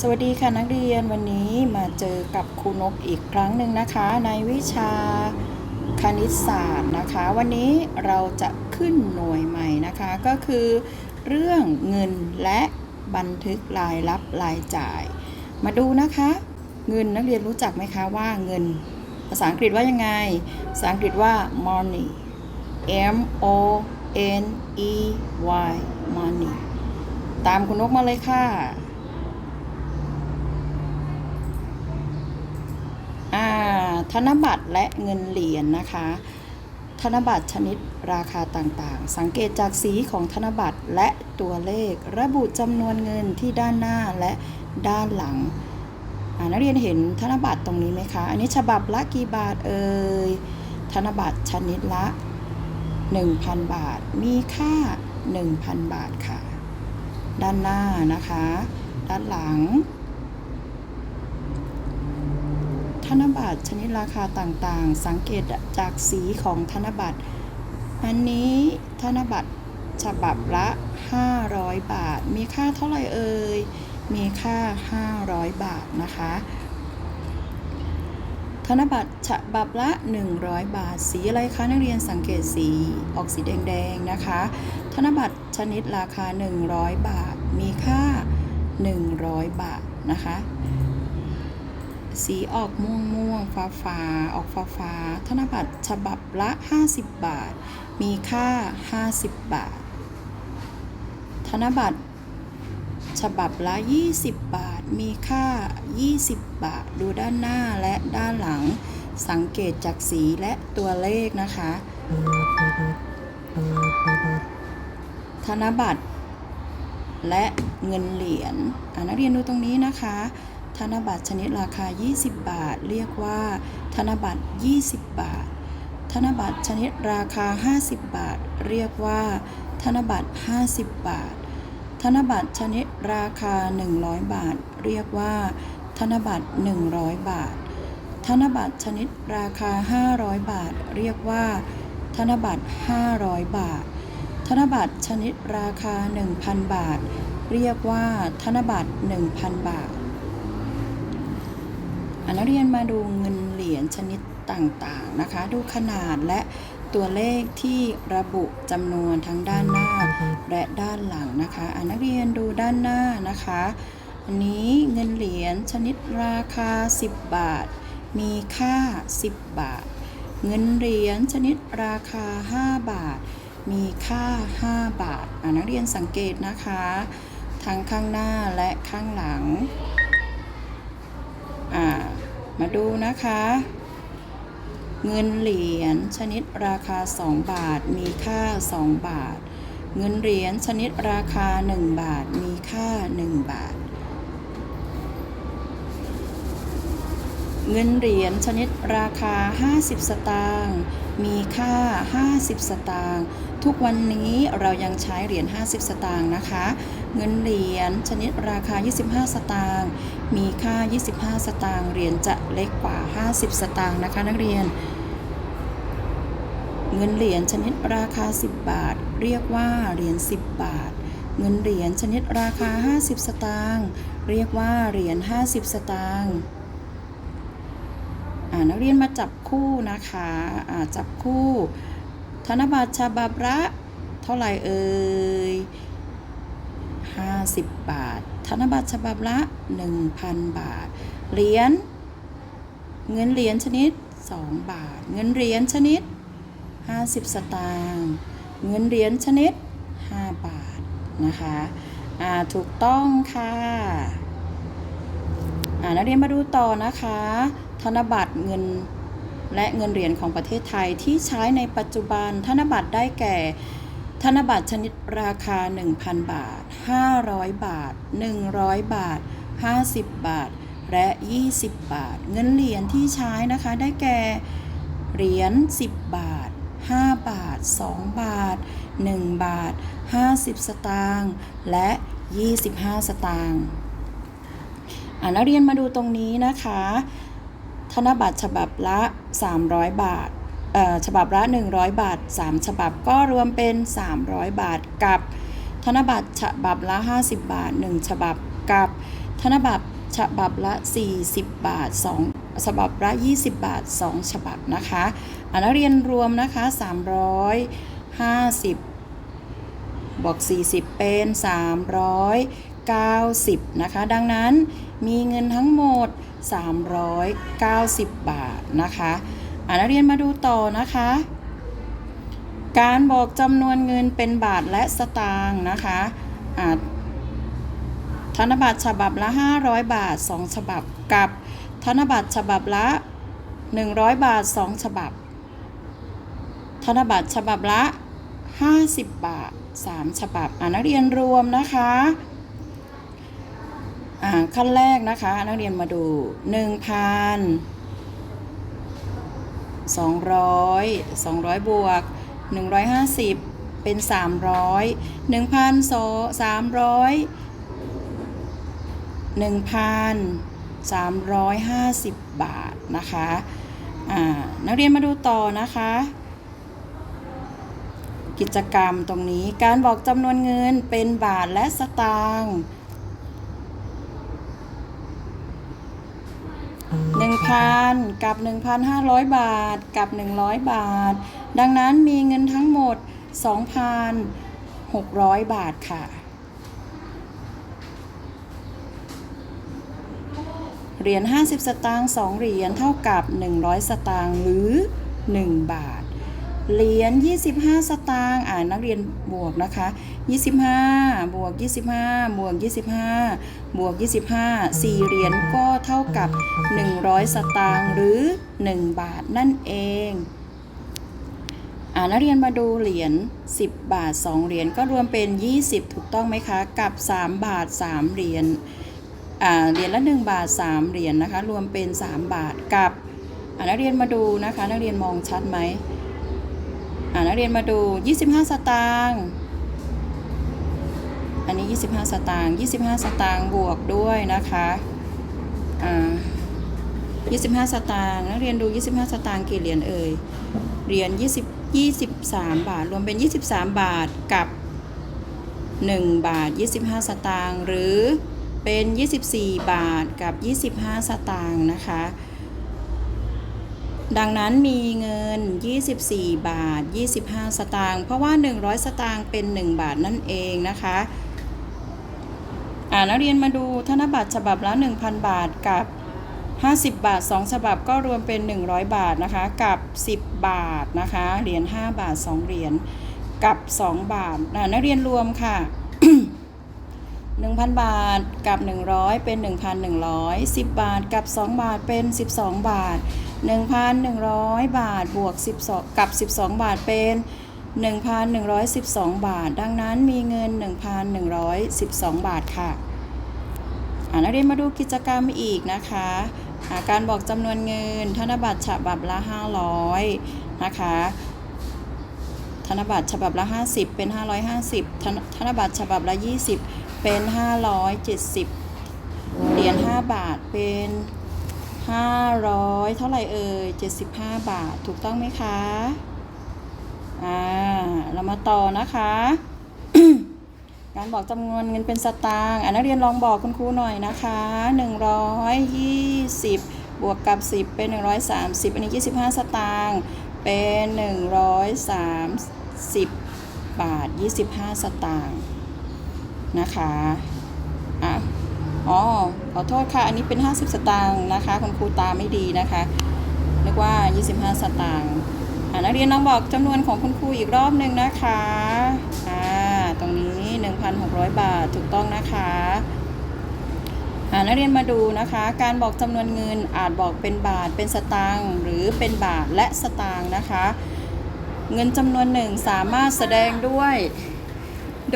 สวัสดีค่ะนักเรียนวันนี้มาเจอกับครูนกอีกครั้งหนึ่งนะคะ ในวิชาคณิตศาสตร์นะคะ วันนี้เราจะขึ้นหน่วยใหม่นะคะ ก็คือเรื่องเงินและบันทึกรายรับรายจ่าย มาดูนะคะ เงินนักเรียนรู้จักไหมคะว่าเงิน ภาษาอังกฤษว่ายังไง ภาษาอังกฤษว่า money M O N E Y money ตามคุณนกมาเลยค่ะ อ่า ธนบัตรและเงินเหรียญนะคะ ธนบัตรชนิดราคาต่างๆ สังเกตจากสีของธนบัตรและตัวเลข ระบุจำนวนเงินที่ด้านหน้าและด้านหลังนักเรียนเห็นธนบัตรตรงนี้ไหมคะ อันนี้ฉบับละกี่บาทเอ่ย ธนบัตรชนิดละ 1,000 บาท มีค่า 1,000 บาทค่ะ ด้านหน้านะคะ ด้านหลัง ธ นบัตรชนิดราคาต่างๆ สังเกตจากสีของธนบัตร อันนี้ธนบัตรฉบับละ 500 บาท มีค่าเท่าไหร่เอ่ย มีค่า 500 บาทนะคะ ธนบัตรฉบับละ 100 บาท สีอะไรคะนักเรียนสังเกตสีออกสีแดงๆนะคะ ธนบัตรชนิดราคา 100 บาท มีค่า 100 บาทนะคะ สีออกม่วงม่วงฟ้าฟ้าออกฟ้าฟ้าธนบัตรฉบับละ 50 บาท มีค่า 50 บาท ธนบัตรฉบับละ 20 บาท มีค่า 20 บาท ดูด้านหน้าและด้านหลัง สังเกตจากสีและตัวเลขนะคะ ธนบัตรและเงินเหรียญอ่านักเรียนดูตรงนี้นะคะ ธนบัตรชนิดราคา 20 บาท เรียกว่า ธนบัตร 20 บาท ธนบัตรชนิดราคา 50 บาท เรียกว่า ธนบัตร 50 บาท ธนบัตรชนิดราคา 100 บาท เรียกว่า ธนบัตร 100 บาท ธนบัตรชนิดราคา 500 บาท เรียกว่า ธนบัตร 500 บาท ธนบัตรชนิดราคา 1,000 บาท เรียกว่า ธนบัตร 1,000 บาท นักเรียนมาดูเงินเหรียญชนิดต่างๆนะคะ ดูขนาดและตัวเลขที่ระบุจำนวนทั้งด้านหน้าและด้านหลังนะคะอนักเรียนดูด้านหน้านะคะ อันนี้เงินเหรียญชนิดราคา 10 บาท มีค่า 10 บาท เงินเหรียญชนิดราคา 5 บาท มีค่า 5 บาทอนักเรียนสังเกตนะคะ ทั้งข้างหน้าและข้างหลัง มาดูนะคะ เงินเหรียญชนิดราคา 2 บาทมีค่า 2 บาท เงินเหรียญชนิดราคา 1 บาทมีค่า 1 บาท เงินเหรียญชนิดราคา 50 สตางค์มีค่า 50 สตางค์ทุกวันนี้เรายังใช้เหรียญ50 สตางค์นะคะ เงินเหรียญชนิดราคา 25 สตางค์ มีค่า 25 สตางค์ เหรียญจะเล็กกว่า 50 สตางค์นะคะนักเรียน เงินเหรียญชนิดราคา 10 บาท เรียกว่าเหรียญ 10 บาท เงินเหรียญชนิดราคา 50 สตางค์ เรียกว่าเหรียญ 50 สตางค์นักเรียนมาจับคู่นะคะอ่าจับคู่ ธนบัตรฉบับละเท่าไหร่เอ่ย 50 บาท ธนบัตรฉบับละ 1,000 บาท เหรียญ เงินเหรียญชนิด 2 บาท เงินเหรียญชนิด 50 สตางค์ เงินเหรียญชนิด 5 บาท นะคะ อ่า ถูกต้องค่ะ อ่า นักเรียนมาดูต่อนะคะ ธนบัตรเงินและเงินเหรียญของประเทศไทยที่ใช้ในปัจจุบันธนบัตรได้แก่ ธนบัตรชนิดราคา 1,000 บาท 500 บาท 100 บาท 50 บาท และ 20 บาท เงินเหรียญที่ใช้นะคะ ได้แก่ เหรียญ 10 บาท 5 บาท 2 บาท 1 บาท 50 สตางค์ และ 25 สตางค์อ่านักเรียนมาดูตรงนี้นะคะ ธนบัตรฉบับละ 300 บาทฉบับละ 100 บาท 3 ฉบับก็รวมเป็น 300 บาทกับ ธนบัตรฉบับละ 50 บาท 1 ฉบับกับ ธนบัตรฉบับละ 40 บาท 2 ฉบับละ 20 บาท 2 ฉบับนะคะอ่านักเรียนรวมนะคะ 350 บวก 40 เป็น 390 นะคะ ดังนั้นมีเงินทั้งหมด 390 บาทนะคะอ่านักเรียนมาดูต่อนะคะ การบอกจำนวนเงินเป็นบาทและสตางค์นะคะธนบัตรฉบับละ 500 บาท 2 ฉบับกับธนบัตรฉบับละ 100 บาท 2 ฉบับ ธนบัตรฉบับละ 50 บาท 3 ฉบับอ่านักเรียนรวมนะคะอ่าขั้นแรกนะคะนักเรียนมาดู 1,000 200 200 บวก 150 เป็น 300 1,300 1,350 บาทนะคะอ่านักเรียนมาดูต่อนะคะ กิจกรรมตรงนี้การบอกจำนวนเงินเป็นบาทและสตางค์ 1,000 กับ 1,500 บาท กับ 100 บาท ดังนั้นมีเงินทั้งหมด 2,600 บาทค่ะ เหรียญ 50 สตางค์ 2 เหรียญเท่ากับ 100 สตางค์หรือ 1 บาท เหรียญ25 สตางค์อ่านักเรียนบวกนะคะ 25 บวก 25 บวก 25 บวก 25 4 เหรียญก็เท่ากับ 100 สตางค์หรือ 1 บาทนั่นเองอ่านักเรียนมาดูเหรียญ10 บาท 2 เหรียญก็รวมเป็น 20 ถูกต้องไหมคะ กับ 3 บาท 3 เหรียญอ่าเหรียญละ 1 บาท 3 เหรียญนะคะ รวมเป็น 3 บาทกับอ่านักเรียนมาดูนะคะ นักเรียนมองชัดไหม นักเรียนมาดู 25 สตางค์ อันนี้ 25 สตางค์ 25 สตางค์บวกด้วยนะคะอ่า25 สตางค์นักเรียนดู 25 สตางค์กี่เหรียญเอ่ย เหรียญ20 23 บาท รวมเป็น 23 บาทกับ 1 บาท 25 สตางค์ หรือเป็น 24 บาทกับ 25 สตางค์นะคะ ดังนั้นมีเงิน 24 บาท 25 สตางค์เพราะว่า 100 สตางค์เป็น 1 บาทนั่นเองนะคะอ่านักเรียนมาดูธนบัตรฉบับละ 1,000 บาทกับ 50 บาท 2 ฉบับก็รวมเป็น 100 บาทนะคะกับ 10 บาทนะคะเหรียญ5บาท 2 เหรียญกับ 2 บาทนักเรียนรวมค่ะ 1,000 บาทกับ 100 เป็น 1,100 10 บาทกับ 2 บาทเป็น 12 บาท 1,100 บาทบวก 12 กับ 12 บาทเป็น 1,112 บาท ดังนั้นมีเงิน 1,112 บาทค่ะอ่านักเรียนมาดูกิจกรรมอีกนะคะอ่าการบอกจำนวนเงิน ธนบัตรฉบับละ 500 นะคะธนบัตรฉบับละ 50 เป็น 550 ธนธนบัตรฉบับละ 20 เป็น 570 เหรียญ5บาทเป็น 500 เท่าไหร่เอ่ย75 บาทถูกต้องไหมคะ อ่า เรามาต่อนะคะการบอกจำนวนเงินเป็นสตางค์อะนักเรียนลองบอกคุณครูหน่อยนะคะ 120 บวกกับ 10 เป็น 130 อันนี้ 25 สตางค์เป็น 130 บาท 25 สตางค์ นะคะอะอ๋อขอโทษค่ะ อันนี้เป็น 50 สตางค์นะคะ คุณครูตาไม่ดีนะคะนึกว่า 25 สตางค์อ่านักเรียนลองบอกจำนวนของคุณครูอีกรอบหนึ่งนะคะอ่าตรงนี้ 1,600 บาทถูกต้องนะคะอ่านักเรียนมาดูนะคะ การบอกจำนวนเงินอาจบอกเป็นบาท เป็นสตางค์หรือเป็นบาทและสตางค์นะคะ เงินจำนวนหนึ่งสามารถแสดงด้วย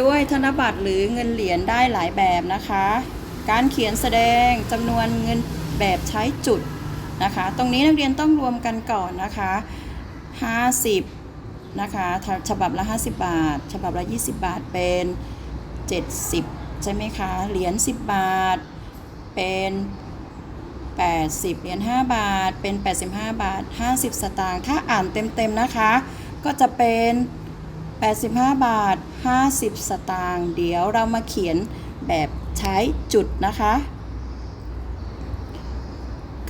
ด้วยธนบัตรหรือเงินเหรียญได้หลายแบบนะคะ การเขียนแสดงจำนวนเงินแบบใช้จุดนะคะ ตรงนี้นักเรียนต้องรวมกันก่อนนะคะ 50 นะคะฉบับละ 50 บาท ฉบับละ 20 บาทเป็น 70 ใช่ไหมคะ เหรียญ 10 บาทเป็น 80 เหรียญ 5 บาทเป็น 85 บาท 50 สตางค์ ถ้าอ่านเต็มๆนะคะ ก็จะเป็น 85 บาท 50 สตางค์เดี๋ยวเรามาเขียนแบบใช้จุดนะคะ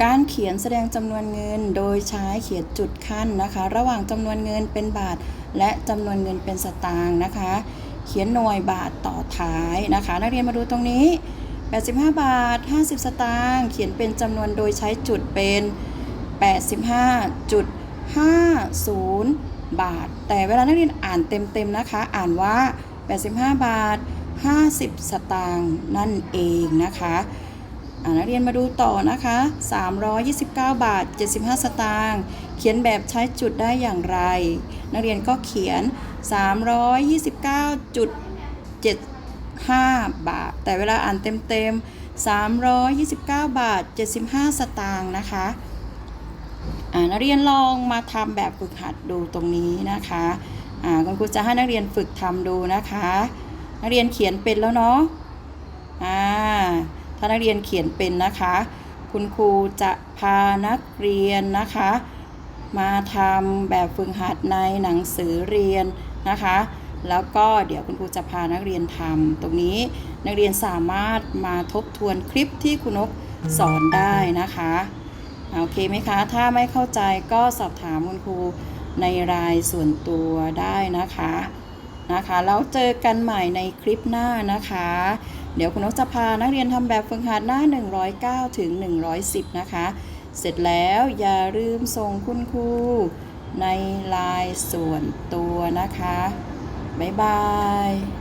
การเขียนแสดงจำนวนเงินโดยใช้เขียนจุดขั้นนะคะ ระหว่างจำนวนเงินเป็นบาท และจำนวนเงินเป็นสตางค์นะคะ เขียนหน่วยบาทต่อท้ายนะคะ นักเรียนมาดูตรงนี้ 85 บาท 50 สตางค์เขียนเป็นจำนวนโดยใช้จุดเป็น 85.50 บาท แต่เวลานักเรียนอ่านเต็มๆนะคะ อ่านว่า 85 บาท 50 สตางค์นั่นเองนะคะนักเรียนมาดูต่อนะคะ 329 บาท 75 สตางค์ เขียนแบบใช้จุดได้อย่างไร นักเรียนก็เขียน 329.75 บาท แต่เวลาอ่านเต็มๆ 329 บาท 75 สตางค์นะคะ นักเรียนลองมาทำแบบฝึกหัดดูตรงนี้นะคะคุณครูจะให้นักเรียนฝึกทำดูนะคะ นักเรียนเขียนเป็นแล้วเนาะถ้านักเรียนเขียนเป็นนะคะ คุณครูจะพานักเรียนนะคะ มาทำแบบฝึกหัดในหนังสือเรียนนะคะ แล้วก็เดี๋ยวคุณครูจะพานักเรียนทำตรงนี้นักเรียนสามารถมาทบทวนคลิปที่คุณนกสอนได้นะคะ โอเคไหมคะ ถ้าไม่เข้าใจก็สอบถามคุณครูในรายส่วนตัวได้นะคะนะคะ แล้วเจอกันใหม่ในคลิปหน้านะคะ เดี๋ยวคุณนกจะพานักเรียนทำแบบฝึกหัดหน้า 109 ถึง 110 นะคะ เสร็จแล้วอย่าลืมส่งคุณครูในไลน์ส่วนตัวนะคะ บ๊ายบาย